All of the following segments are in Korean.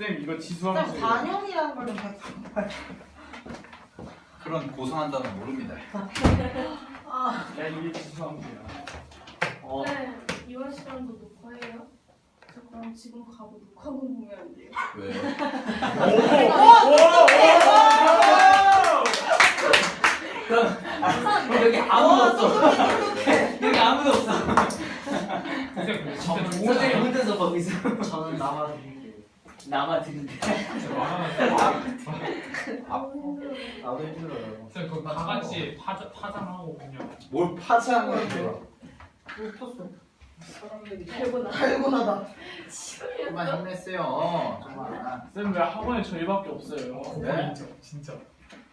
쌤 이거 쌤 지수함수 관용이라는 걸좀 그런 고상한 단어 모릅니다. 아, 야 이게 지수함수야 어, 네, 이번 시간도 녹화해요? 저 그럼 지금 가고 녹화 공부하면 안 돼요? 왜요? 그럼 여기 아무도 없어. 여기 아무도 없어. 진짜 좋은 단어 혼자서 거기 있어. 저는 남아드릴게요. 남아 드는데. 너무 힘들어요. 나도 힘들어요. 쌤 그거 다 같이 파자, 파장하고 그냥 뭘 파장을 해요? 웃겼어. 사람들이 달고나. 달고나다. 그만 힘내세요. 정말. 쌤왜 학원에 저희밖에 없어요 네? 인정 진짜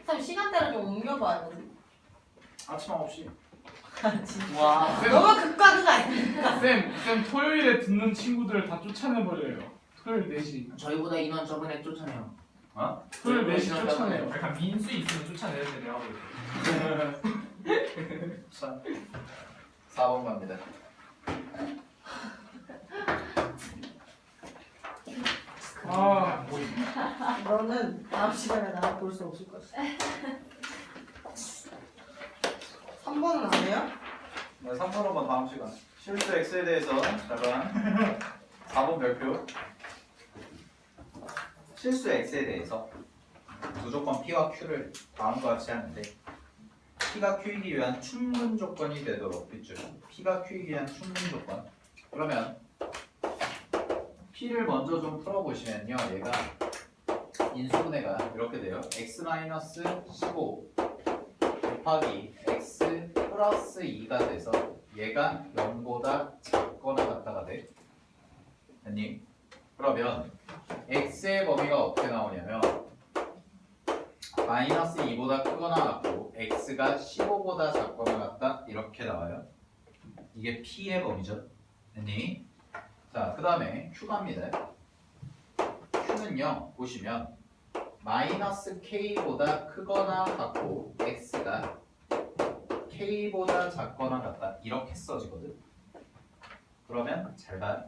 쌤 시간대를 좀 옮겨봐요. 아침 9시. 와. 너무 극과 극 아니야? 쌤, 쌤 토요일에 듣는 친구들 다 쫓아내버려요 토요일 4시 저희보다 인원 저번에 쫓아내요. 토요일 4시 그러시나 쫓아내요 약간 민수 있으면 쫓아내야 돼 내가 자, 4번 갑니다. 아 너는 다음 시간에 나를 볼수 없을 것이다. 3번은 안 해요? 네, 3번 한번 다음 시간. 실수 X에 대해서 잠깐 4번 별표. 실수 X에 대해서 무조건 P와 Q를 다음과 같이 하는데 P가 Q이기 위한 충분 조건이 되도록 빗줄. P가 Q이기 위한 충분 조건. 그러면 P를 먼저 좀 풀어보시면요. 얘가 인수분해가 이렇게 돼요. X-15 곱하기 X 플러스 2가 돼서 얘가 0보다 작거나 같다가 돼. 됐니? 그러면 x의 범위가 어떻게 나오냐면 마이너스 2보다 크거나 같고 x가 15보다 작거나 같다 이렇게 나와요. 이게 p의 범위죠. 됐니? 자, 그 다음에 q 갑니다. q는요, 보시면 마이너스 k보다 크거나 같고 x가 k보다 작거나 같다 이렇게 써지거든. 그러면 잘 봐.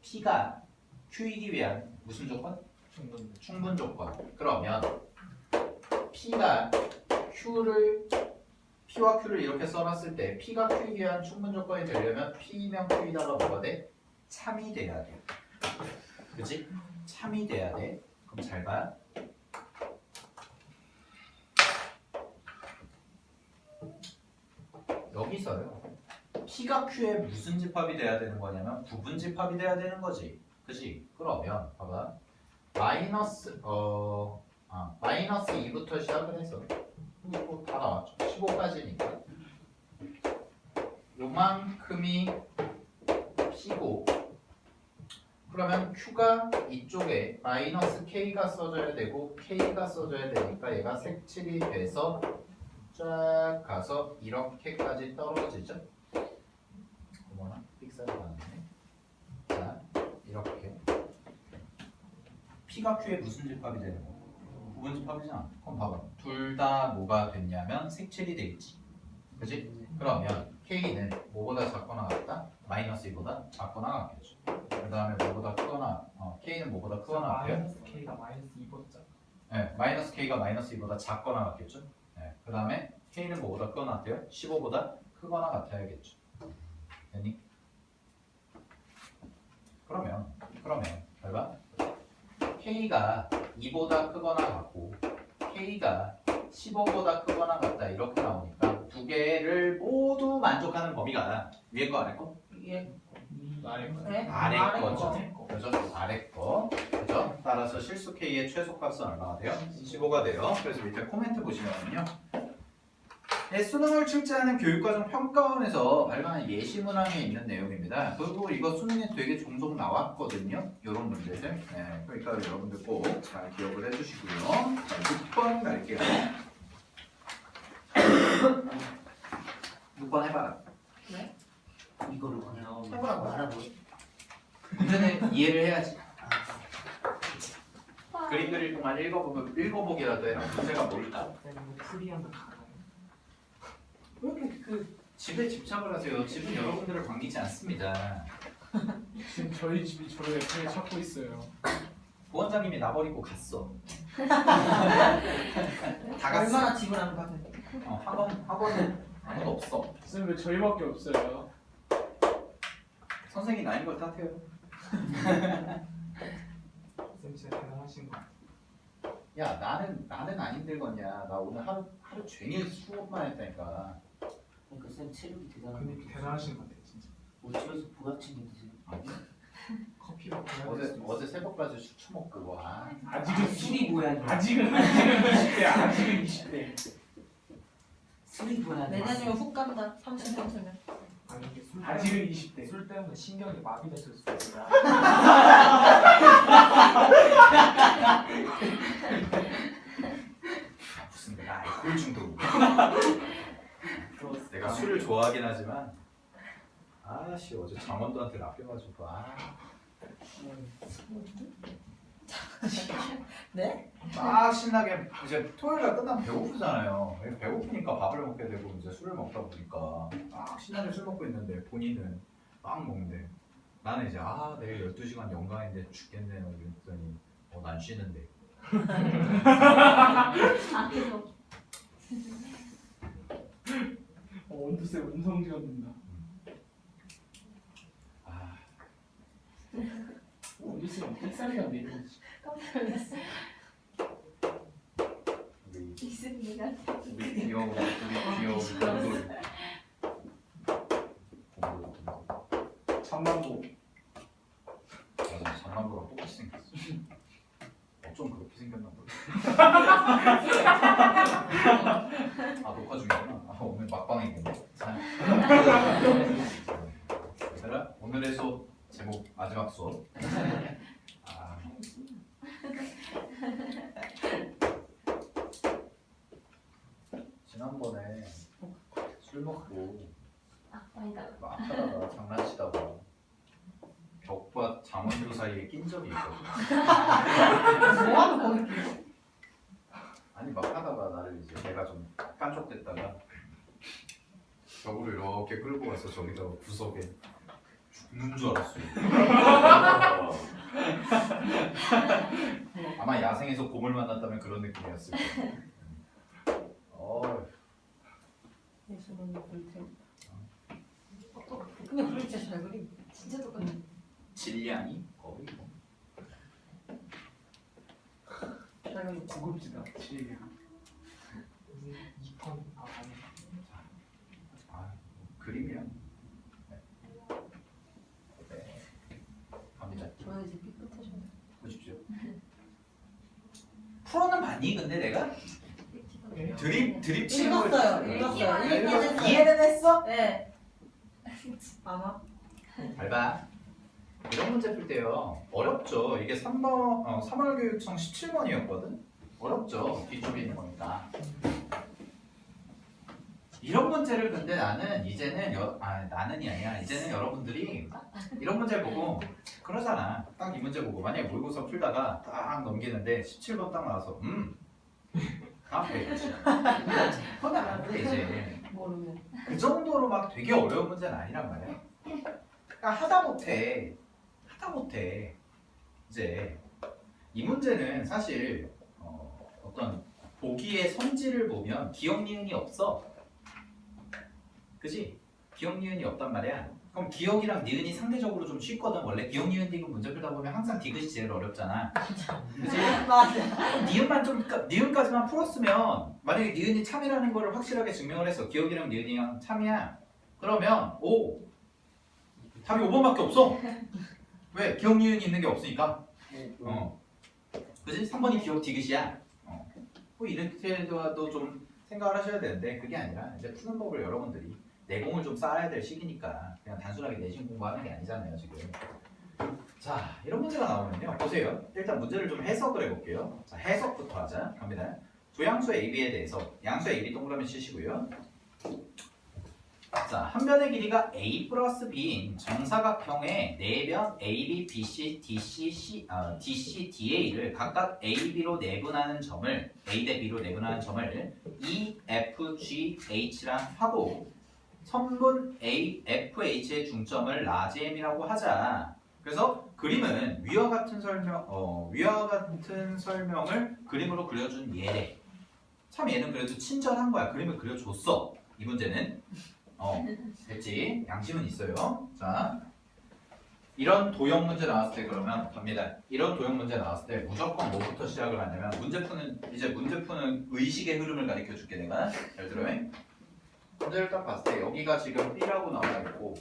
p가 q이기 위한 무슨 조건? 충분 충분 조건. 그러면 p가 q를 p와 q를 이렇게 써놨을 때 p가 q이기 위한 충분 조건이 되려면 p면 q이다가 뭐가 돼? 참이 돼야 돼. 그치? 참이 돼야 돼. 그럼 잘 봐. 여기서요. P가 Q에 무슨 집합이 돼야 되는 거냐면 부분 집합이 돼야 되는 거지. 그지? 그러면 봐봐. 마이너스 어 아, 마이너스 2부터 시작을 해서 이거 다 나왔죠. 15까지니까 요만큼이 P고 그러면 Q가 이쪽에 마이너스 K가 써져야 되고 K가 써져야 되니까 얘가 색칠이 돼서 쫙 가서 이렇게까지 떨어지죠. 어머나 픽셀이 나왔네. 자 이렇게 P가 Q에 무슨 집합이 되는 거? 부분 집합이잖아. 그럼 봐봐. 둘 다 뭐가 됐냐면 색칠이 돼 있지. 그지? 그러면 K는 뭐보다 작거나 같다? 마이너스 2보다 작거나 같겠죠. 그 다음에 뭐보다 크거나 어, K는 뭐보다 크거나 같아요? 마이너스 K가 마이너스 2번짜 네, 마이너스 K가 마이너스 2보다 작거나 같겠죠? 네, 그 다음에 K는 뭐보다 크거나 같아요? 15보다 크거나 같아야겠죠. 됐니? 그러면, 그러면, 잘 봐. K가 2보다 크거나 같고, K가 15보다 크거나 같다, 이렇게 나오니까 두 개를 모두 만족하는 범위가 위에 거 아래 거? 이게 나의 거 네? 아래 거. 거죠. 그죠? 아래 거. 그죠? 따라서 실수 K의 최소값은 얼마가 돼요? 15가 돼요. 그래서 밑에 코멘트 보시면요. 네, 수능을 출제하는 교육과정 평가원에서 발간한 예시 문항에 있는 내용입니다. 그리고 이거 수능에 되게 종종 나왔거든요. 이런 문제들. 네, 그러니까 여러분들 꼭 잘 기억을 해주시고요. 자, 6번 갈게요. 6번 해봐라. 이거를 그냥 해보라고요? 알아보. 문제는 이해를 해야지. 그림 그릴 동안 읽어보고 읽어보기라도 해라. 문제가 뭘까? 프리한도 가나요? 왜 이렇게 그 집에 집착을 하세요? 집은 여러분들을 반기지 않습니다. 지금 저희 집이 저를 되게 찾고 있어요 보원자 원장님이 나 버리고 갔어. 다 갔어. 얼마나 지불하는 거야? 어, 학원 학원은 아무도 없어. 쌤왜 저희밖에 없어요? 선생님 나인 걸 탓해요. 쌤 진짜 대단하신 거 같아. 야 나는 나는 안 힘들겠냐. 나 오늘 하루 하루 종일 수업만 했다니까. 쌤 체력이 대단한 근데 거 대단하신 거 같아 진짜. 뭐 집에서 보약 챙겨 드세요 아니, 커피 먹고 어제. 어제 새벽까지 술 처먹고 와. 아직은 술이 보약이야 아직은 아직은 20대 아직은 20대 술이 보약이야 내년이면 훅 간다. 33세면. 아니 이게 술 아직은 때문에, 20대 술 때문에 신경이 마비됐을 수도 있어. 아, 무슨 내가 알코올 중독. 내가 술을 좋아하긴 하지만 아씨 어제 장원도한테 낚여가지고 아. 네? 막 신나게 이제 토요일날 끝나면 배고프잖아요. 배고프니까 밥을 먹게 되고 이제 술을 먹다 보니까 막 신나게 술 먹고 있는데 본인은 막 먹는데 나는 이제 아 내일 12시간 연강인데 죽겠네요 이랬더니 어 난 쉬는데 아 계속 어, 원두쌤 음성 지원된다. 아. 원두쌤 햇살이가 내려오지 깜짝 놀랐어. 우리 이승기가 우리 귀여운 우리 귀여운 곰돌이 잠만보 맞아 장난보랑 똑같이 생겼어 어쩜 그렇게 생겼나 모르 아 녹화 중이구나 아 오늘 막방이겠네 자 얘들아 오늘의 수업 제목 마지막 수업 아 지난번에 술 먹고 아 아니다. 막 하다가 장난치다가 벽과 장원도 사이에 낀 적이 있거든. 뭐하는 거야? 아니 막 하다가 나를 이제 내가 좀 깐족됐다가 벽으로 이렇게 끌고 가서 저기다가 구석에 죽는 줄 알았어. 아마 야생에서 곰을 만났다면 그런 느낌이었을 거야. 어. 근데 그림 진짜 잘 그림. 진짜 똑같아. 질량이 거의 뭐. 잘 그림. 고급지다 지혜야 2턴 아 아니. 아, 그림이야. 네. 네. 갑니다. 저는 이제 삐끗해져. 보십시오. 프로는 봤니? 근데 내가 드립 드립 치는 걸 읽었어요. 읽었어요. 읽긴 했어요. 이해는 했어? 네. 아마. 잘 봐. 이런 문제 풀 때요 어렵죠. 이게 3번 어, 3월 교육청 17번이었거든. 어렵죠. 뒤쪽에 있는 거니까. 이런 문제를 근데 나는 이제는 여, 아 나는이 아니야. 이제는 여러분들이 이런 문제 보고 그러잖아. 딱 이 문제 보고 만약에 모의고사 풀다가 딱 넘기는데 17번 딱 나와서 음. 아, 그래. 그건 안 돼, 이제. 모르면. 그 정도로 막 되게 어려운 문제는 아니란 말이야. 그러니까 하다 못해, 하다 못해. 이제 이 문제는 사실 어, 어떤 보기의 성질을 보면 기억 니은이 없어. 그지? 기억 니은이 없단 말이야. 그럼 기억이랑 니은이 상대적으로 좀 쉽거든. 원래 기억 니은 디귿 문제 풀다 보면 항상 디귿이 제일 어렵잖아. 그지? 맞아. 니은만 좀 니은까지만 풀었으면 만약에 니은이 참이라는 거를 확실하게 증명을 했어 기억이랑 니은이랑 참이야 그러면 오 답이 5번밖에 없어 왜 기억 니은이 있는 게 없으니까 어 그지 3번이 기억 디귿이야 어. 뭐 이렇게도 좀 생각을 하셔야 되는데 그게 아니라 이제 푸는 법을 여러분들이 내공을 좀 쌓아야 될 시기니까 그냥 단순하게 내신 공부하는 게 아니잖아요 지금 자, 이런 문제가 나오면요. 보세요. 일단 문제를 좀 해석을 해볼게요. 자, 해석부터 하자. 갑니다. 두 양수 AB에 대해서 양수 AB 동그라미 치시고요. 자, 한 변의 길이가 A 플러스 B인 정사각형의 네변 AB, BC, DC, C, 아, DC, DA를 각각 A, B로 내분하는 점을 A 대 B로 내분하는 점을 E, F, G, H랑 하고 선분 A, FH의 중점을 라지 M이라고 하자. 그래서 그림은 위와 같은 설명, 어, 위와 같은 설명을 그림으로 그려준 얘래. 참 얘는 그래도 친절한 거야. 그림을 그려줬어. 이 문제는. 어, 됐지? 양심은 있어요. 자, 이런 도형 문제 나왔을 때 그러면 갑니다. 이런 도형 문제 나왔을 때 무조건 뭐부터 시작을 하냐면 문제 푸는 이제 문제 푸는 의식의 흐름을 가르쳐 줄게 내가. 잘 들어요. 문제를 딱 봤을 때 여기가 지금 B라고 나와 있고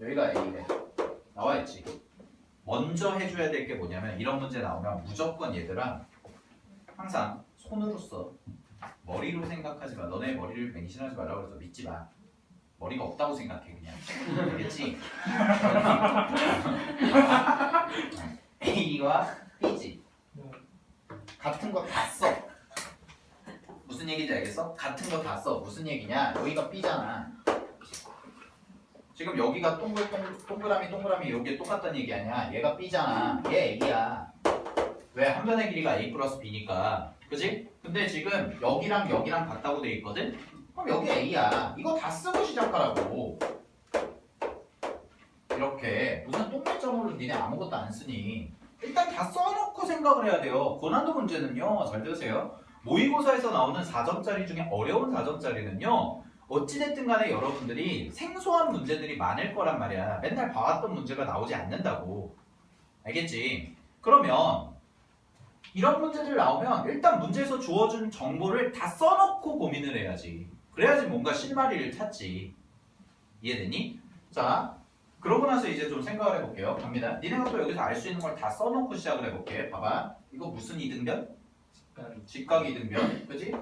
여기가 A래. 나와 있지. 먼저 해줘야 될 게 뭐냐면 이런 문제 나오면 무조건 얘들아 항상 손으로 써. 머리로 생각하지 마. 너네 머리를 맹신하지 말라고 그래서 믿지 마. 머리가 없다고 생각해 그냥. 알겠지? A와 B지. 같은 거 다 써. 무슨 얘기인지 알겠어? 같은 거 다 써. 무슨 얘기냐? 여기가 B잖아. 지금 여기가 동글 동글 동그라미 동그라미 여기 똑같다는 얘기 아니야? 얘가 B잖아. 얘 A야. 왜? 한 변의 길이가 A 플러스 B니까. 그지? 근데 지금 여기랑 여기랑 같다고 돼 있거든? 그럼 여기 A야. 이거 다 쓰고 시작하라고. 이렇게 무슨 똥매점으로 니네 아무것도 안 쓰니 일단 다 써놓고 생각을 해야 돼요. 고난도 문제는요. 잘 들으세요. 모의고사에서 나오는 4점짜리 중에 어려운 4점짜리는요. 어찌됐든 간에 여러분들이 생소한 문제들이 많을 거란 말이야. 맨날 봐왔던 문제가 나오지 않는다고. 알겠지? 그러면 이런 문제들 나오면 일단 문제에서 주어준 정보를 다 써놓고 고민을 해야지. 그래야지 뭔가 실마리를 찾지. 이해되니? 자, 그러고 나서 이제 좀 생각을 해볼게요. 갑니다. 니네가 또 여기서 알 수 있는 걸 다 써놓고 시작을 해볼게. 봐봐. 이거 무슨 이등변? 직각 이등변. 그지?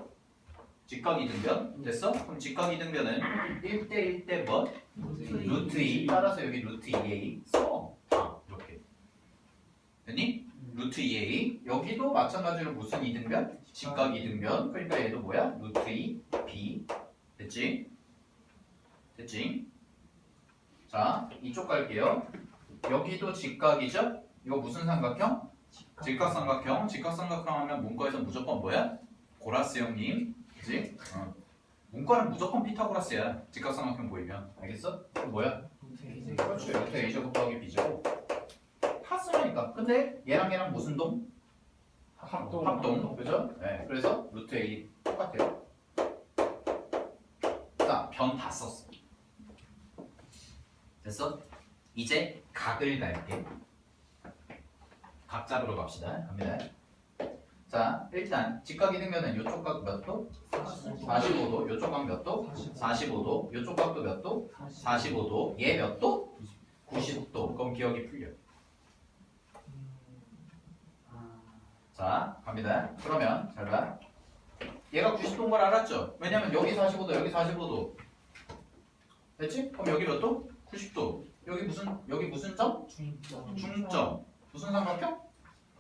직각 이등변. 됐어? 그럼 직각 이등변은 1대 1대 뭐? 루트 2. 따라서 여기 루트 2a 써. 다 이렇게. 됐니? 루트 2a. 여기도 마찬가지로 무슨 이등변? 직각 이등변. 그러니까 얘도 뭐야? 루트 2 b. 됐지? 됐지? 자, 이쪽 갈게요. 여기도 직각이죠? 이거 무슨 삼각형? 직각삼각형. 직각삼각형 하면 문과에서 무조건 뭐야? 고라스 형님. 그지? 어. 문과는 무조건 피타고라스야. 직각삼각형 보이면. 알겠어? 그럼 뭐야? 그렇죠. 루트 A 제곱 더하기 B 제곱. 다 쓰라니까. 근데 얘랑 얘랑 무슨 동? 합동. 합동. 그죠? 네. 그래서 루트 A 똑같아요. 자, 변 다 썼어. 됐어? 이제 각을 갈게. 각 잡으러 갑시다. 갑니다. 자, 일단 직각이 되면은 이쪽 각 몇 도? 45도. 이쪽 각 몇 도? 45도. 이쪽 각도 몇 도? 45도. 얘 몇 도? 90도. 그럼 기억이 풀려. 자, 갑니다. 그러면 잘 봐. 얘가 90도인 걸 알았죠? 왜냐면 여기 45도, 여기 45도. 됐지? 그럼 여기 몇 도? 90도. 여기 무슨 여기 무슨 점? 중점. 무슨 삼각형?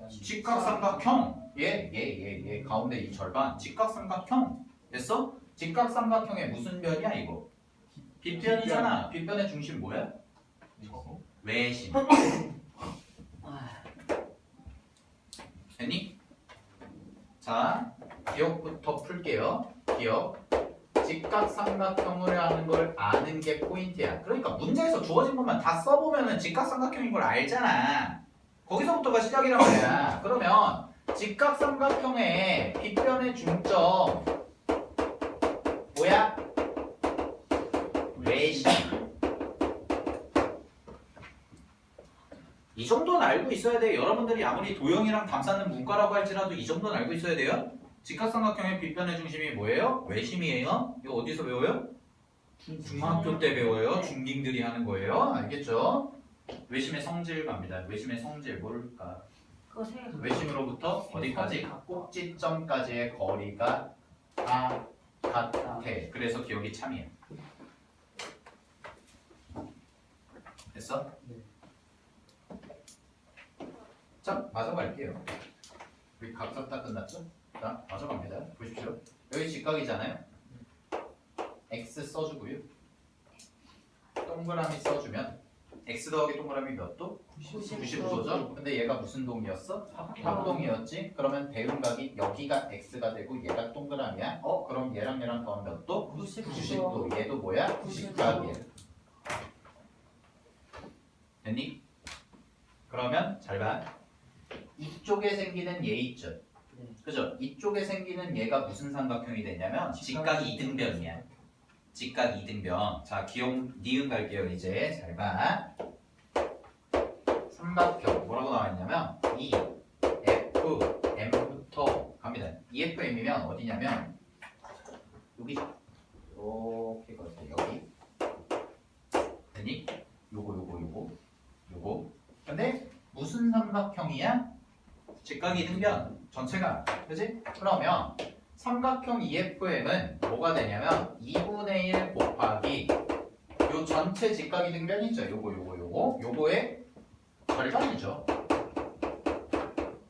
직각삼각형. 얘, 얘, 얘, 얘 가운데 이 절반 직각삼각형. 됐어? 직각삼각형의 무슨 변이야 이거? 빗변이잖아. 빗변의 중심 뭐야? 외심. 됐니? 자, 기억부터 풀게요. 기억. 직각삼각형을 하는 걸 아는 게 포인트야. 그러니까 문제에서 주어진 것만 다 써보면 은 직각삼각형인 걸 알잖아. 거기서부터가 시작이란 말이야. 그러면 직각삼각형의 빗변의 중점 뭐야? 외심. 이 정도는 알고 있어야 돼요. 여러분들이 아무리 도형이랑 감싸는 문과라고 할지라도 이 정도는 알고 있어야 돼요. 직각삼각형의 빗변의 중심이 뭐예요? 외심이에요. 이거 어디서 배워요? 중학교 때 배워요. 중딩들이 하는 거예요. 알겠죠? 외심의 성질 갑니다. 외심의 성질 뭘까? 그거 세 개. 외심으로부터 어디까지? 꼭지점까지의 거리가 다 같아. 그래서 기억이 참이야. 됐어? 자, 마저 갈게요. 우리 각각 다 끝났죠? 자, 마저 갑니다. 보십시오. 여기 직각이잖아요. x 써주고요. 동그라미 써주면 x 더하기 동그라미 몇 도? 90도죠? 근데 얘가 무슨 동이었어? 합동이었지? 그러면 대응각이 여기가 x가 되고 얘가 동그라미야? 어? 그럼 얘랑 얘랑 더하면 몇 도? 90도. 얘도 뭐야? 직각이야. 됐니? 그러면 잘 봐. 이쪽에 생기는 얘 있죠. 네. 그죠? 이쪽에 생기는 얘가 무슨 삼각형이 되냐면 직각 이등변이야. 직각 이등변. 자, 기억 니은 갈게요 이제. 잘 봐. 삼각형 뭐라고 나와 있냐면 E, F, M부터 갑니다. E, F, M이면 어디냐면 여기 이렇게 거세요. 여기. 됐니? 요거 요거 요거 요거. 근데 무슨 삼각형이야? 직각 이등변 전체가 그지? 그러면 삼각형 EFM은 뭐가 되냐면 2분 의 1 곱하기 요 전체 직각 이 등변이죠. 요거 요거 요거 요거의 절반이죠.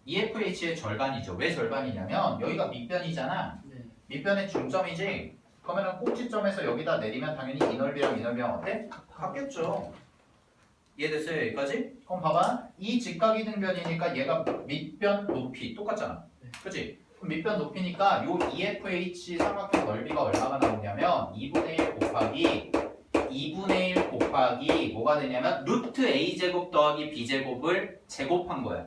EFH의 절반이죠. 왜 절반이냐면 여기가 밑변이잖아. 네. 밑변의 중점이지. 그러면은 꼭지점에서 여기다 내리면 당연히 이 넓이랑 이 넓이랑 어때? 같겠죠. 이해됐어요 여기까지? 그럼 봐봐 이 직각이 등변이니까 얘가 밑변 높이 똑같잖아 네. 그럼 밑변 높이니까 요 EFH 삼각형 넓이가 얼마가 나오냐면 2분의 1 곱하기 2분의 1 곱하기 뭐가 되냐면 루트 A제곱 더하기 B제곱을 제곱한 거야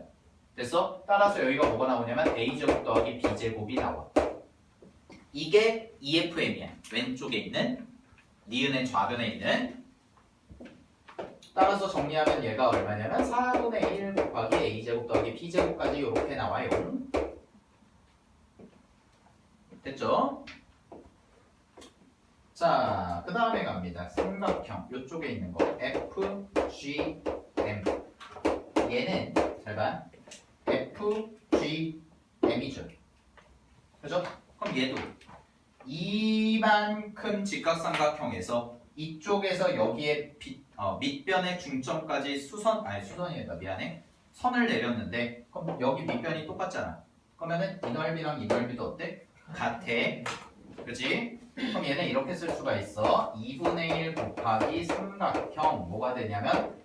됐어? 따라서 여기가 뭐가 나오냐면 A제곱 더하기 B제곱이 나와 이게 EFM이야 왼쪽에 있는 니은의 좌변에 있는 따라서 정리하면 얘가 얼마냐면 4분의 1 곱하기 a제곱 더하기 b제곱까지 이렇게 나와요. 됐죠? 자, 그 다음에 갑니다. 삼각형 이쪽에 있는 거 F, G, M 얘는 잘 봐. F, G, M이죠. 그죠? 그럼 얘도 이만큼 직각삼각형에서 이쪽에서 여기에 빛, 어, 밑변의 중점까지 수선 아니 수선이 아니라 미안해 선을 내렸는데 그럼 여기 밑변이 똑같잖아 그러면은 이 넓이랑 이 넓이도 어때? 같아 그지? 그럼 얘는 이렇게 쓸 수가 있어 2분의 1 곱하기 삼각형 뭐가 되냐면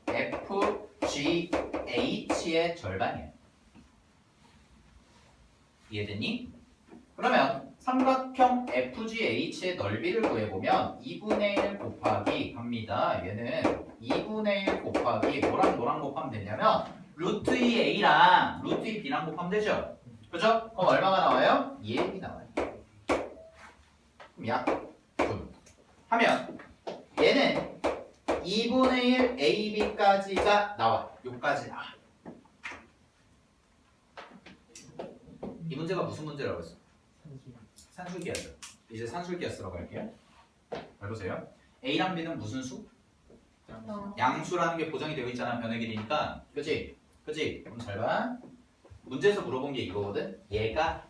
FGH의 절반이야 이해됐니? 그러면 삼각형 FGH의 넓이를 구해보면 2분의 1 곱하기 갑니다. 얘는 2분의 1 곱하기 뭐랑 뭐랑 곱하면 되냐면 루트 2 A랑 루트 2 B랑 곱하면 되죠? 그죠? 그럼 얼마가 나와요? 2AB 나와요. 그럼 약 분. 하면 얘는 2분의 1 AB까지가 나와. 요까지 나와. 이 문제가 무슨 문제라고 했어? 산술기하죠. 이제 산술기하스라고 할게요. 잘 보세요. A랑 B는 무슨 수? 어. 양수라는 게 보장이 되어 있잖아 변의 길이니까 그치? 그치? 그럼 잘 봐. 문제에서 물어본 게 이거거든. 얘가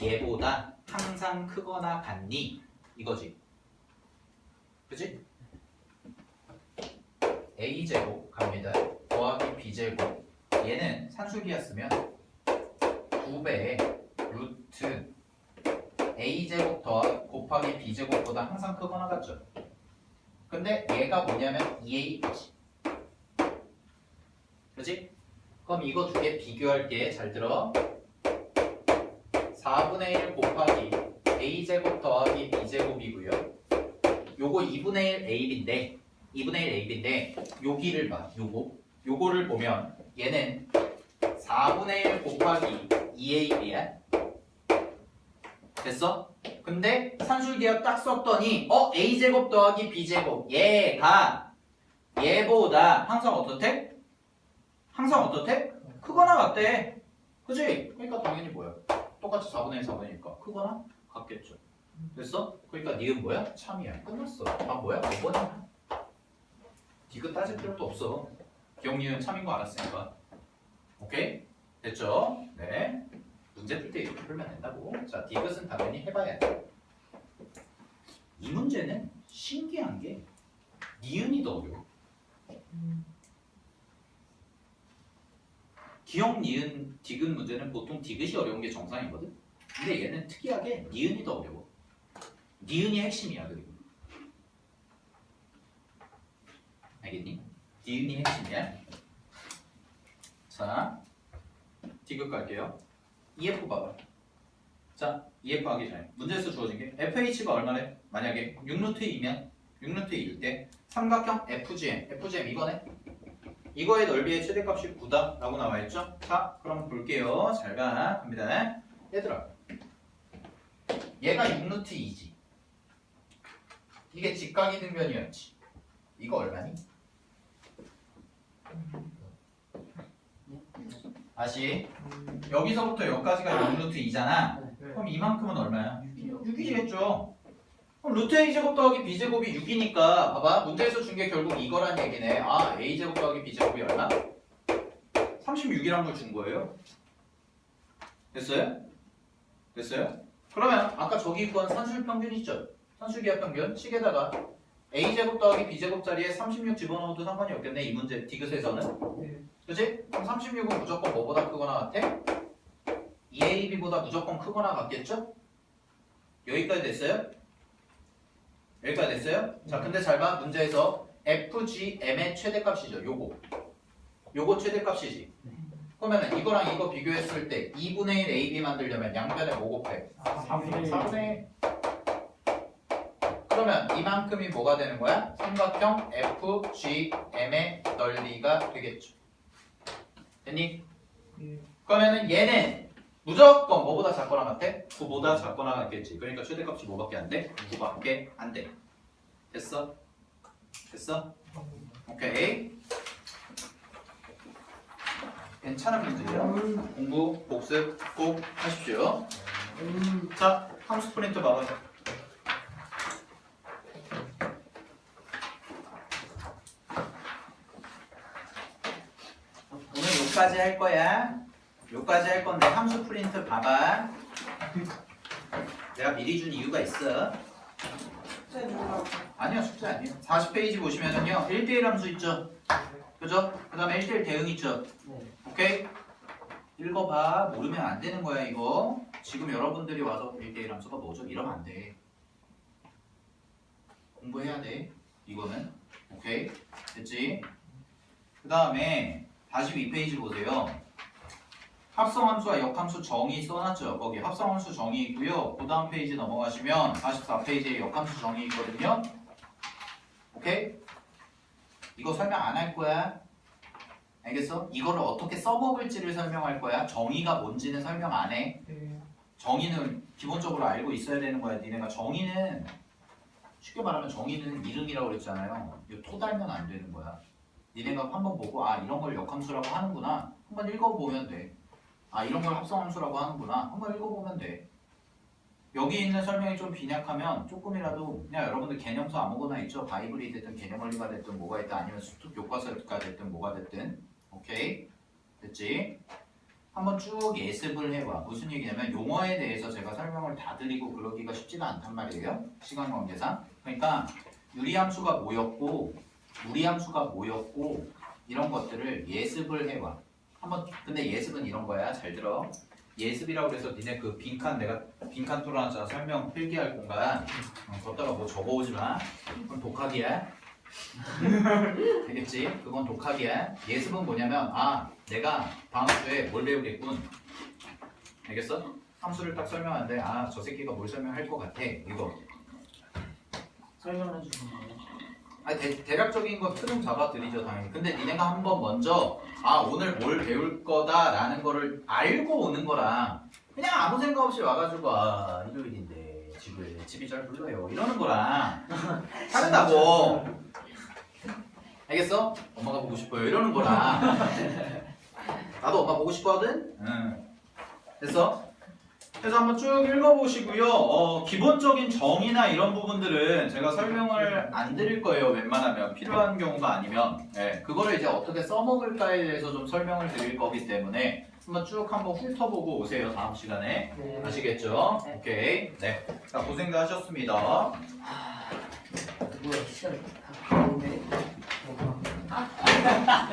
얘보다 항상 크거나 같니? 이거지. 그치? A제곱 갑니다. 더하기 B제곱. 얘는 산술기였으면 9배 루트 a제곱 더 곱하기 b제곱보다 항상 크거나 같죠. 근데 얘가 뭐냐면 2a지. 그지? 그럼 이거 두 개 비교할게. 잘 들어. 4분의 1 곱하기 a제곱 더하기 b제곱이고요. 요거 2분의 1 ab인데 2분의 1 ab인데 여기를 봐. 요거. 요거를 보면 얘는 4분의 1 곱하기 2ab야. 됐어? 근데 산술기하 딱 썼더니 어 a제곱 더하기 b제곱 얘가 얘보다 항상 어떻대? 항상 어떻대? 크거나 같대. 그지? 그러니까 당연히 뭐야? 똑같이 4분의 1 4분이니까 크거나 같겠죠. 됐어? 그러니까 니은 뭐야? 참이야. 끝났어. 아 뭐야? 5번이야. 디귿 따질 필요도 없어. 기억 니은 참인 거 알았으니까. 오케이? 됐죠? 네. 문제 풀 때 이렇게 풀면 된다고. 자, 디귿은 당연히 해봐야 돼. 이 문제는 신기한 게 니은이 더 어려워. 기억 니은 디귿 문제는 보통 디귿이 어려운 게 정상이거든. 근데 얘는 특이하게 니은이 더 어려워. 니은이 핵심이야 그리고. 알겠니? 니은이 핵심이야. 자, 디귿 갈게요. EF 봐봐. 자, EF 하기 전에 문제에서 주어진 게 FH가 얼마래? 만약에 6루트 2면 6루트 2일 때 삼각형 FGM, FGM 이거네? 이거의 넓이의 최대값이 9다 라고 나와있죠? 자 그럼 볼게요 잘가 갑니다 얘들아 얘가 6루트 2지 이게 직각이 등변이었지 이거 얼마니? 다시 여기서부터 여기까지가 6루트 2잖아 네. 그럼 이만큼은 얼마야? 6이요. 6이겠죠. 그럼 루트 a제곱 더하기 b제곱이 6이니까 봐봐 문제에서 준 게 결국 이거란 얘기네. 아 a제곱 더하기 b제곱이 얼마? 36이란 걸 준 거예요. 됐어요? 됐어요? 그러면 아까 저기 구한 산술 평균 있죠? 산술기하 평균 식에다가 a제곱 더하기 b제곱 자리에 36 집어넣어도 상관이 없겠네 이 문제 디귿에서는 네. 그치? 그럼 36은 무조건 뭐보다 크거나 같아? 2ab보다 무조건 크거나 같겠죠? 여기까지 됐어요? 여기까지 됐어요? 자 근데 잘 봐 문제에서 FGM의 최대값이죠 요거 요거 최대값이지 그러면 이거랑 이거 비교했을 때 2분의 1 AB 만들려면 양변에 뭐 곱해? 아, 4분의 4분의 1 그러면 이만큼이 뭐가 되는 거야? 삼각형 FGM의 넓이가 되겠죠 됐니? 예. 그러면은 얘는 무조건 뭐보다 작거나 같아? 9보다 작거나 같겠지. 그러니까 최대값이 뭐밖에 안 돼? 9밖에 안 돼. 됐어? 됐어? 오케이. 괜찮은 문제예요. 공부, 복습 꼭 하십시오. 자, 함수 프린트 봐봐요. 오늘 여기까지 할 거야. 여기까지 할 건데 함수 프린트 봐봐. 내가 미리 준 이유가 있어. 아니요, 숙제 아니에요. 40페이지 보시면은요, 1대1 함수 있죠? 그죠? 그 다음에 1대1 대응 있죠? 네. 오케이? 읽어봐. 모르면 안 되는 거야, 이거. 지금 여러분들이 와서 1대1 함수가 뭐죠? 이러면 안 돼. 공부해야 돼. 이거는. 오케이? 됐지? 그 다음에 42페이지 보세요. 합성함수와 역함수 정의 써놨죠. 거기 합성함수 정의 있고요. 그 다음 페이지 넘어가시면 44페이지에 역함수 정의 있거든요. 오케이? 이거 설명 안 할 거야. 알겠어? 이거를 어떻게 써먹을지를 설명할 거야. 정의가 뭔지는 설명 안 해. 네. 정의는 기본적으로 알고 있어야 되는 거야. 니네가 정의는 쉽게 말하면 정의는 이름이라고 그랬잖아요. 이거 토 달면 안 되는 거야. 니네가 한번 보고 아 이런 걸 역함수라고 하는구나. 한번 읽어보면 돼. 아 이런 걸 합성함수라고 하는구나. 한번 읽어보면 돼. 여기 있는 설명이 좀 빈약하면 조금이라도 그냥 여러분들 개념서 아무거나 있죠. 바이블이 됐든 개념 원리가 됐든 뭐가 있든 아니면 수특 교과서가 됐든 뭐가 됐든 오케이 됐지? 한번 쭉 예습을 해봐. 무슨 얘기냐면 용어에 대해서 제가 설명을 다 드리고 그러기가 쉽지가 않단 말이에요. 시간 관계상. 그러니까 유리함수가 뭐였고 무리함수가 뭐였고 이런 것들을 예습을 해봐. 한번 근데 예습은 이런 거야. 잘 들어. 예습이라고 그래서 니네 그 빈칸 내가 빈칸 뚫어놨잖아. 설명 필기할 공간. 어, 걷다가 뭐 적어오지 마. 그건 독학이야. 되겠지? 그건 독학이야. 예습은 뭐냐면 아 내가 다음 주에 뭘 배우겠군. 알겠어? 함수를 딱 설명하는데 아 저 새끼가 뭘 설명할 것 같아. 이거. 설명해 주는 거예요. 아 대, 대략적인 건 틀은 잡아드리죠 당연히. 근데 니네가 한번 먼저 아 오늘 뭘 배울 거다 라는 거를 알고 오는 거랑 그냥 아무 생각 없이 와가지고 아 일요일인데 집을 집이 잘 불러요 이러는 거랑 다르다고. 알겠어? 엄마가 보고 싶어요 이러는 거랑 나도 엄마 보고 싶거든. 응. 됐어? 그래서 한번 쭉 읽어보시고요. 어, 기본적인 정의나 이런 부분들은 제가 설명을 안 드릴 거예요. 웬만하면 필요한 경우가 아니면 네, 그거를 이제 어떻게 써먹을까에 대해서 좀 설명을 드릴 거기 때문에 한번 쭉 한번 훑어보고 오세요. 다음 시간에 네. 아시겠죠? 네. 오케이. 네. 자 고생도 하셨습니다. 아, 뭐야 시간이 다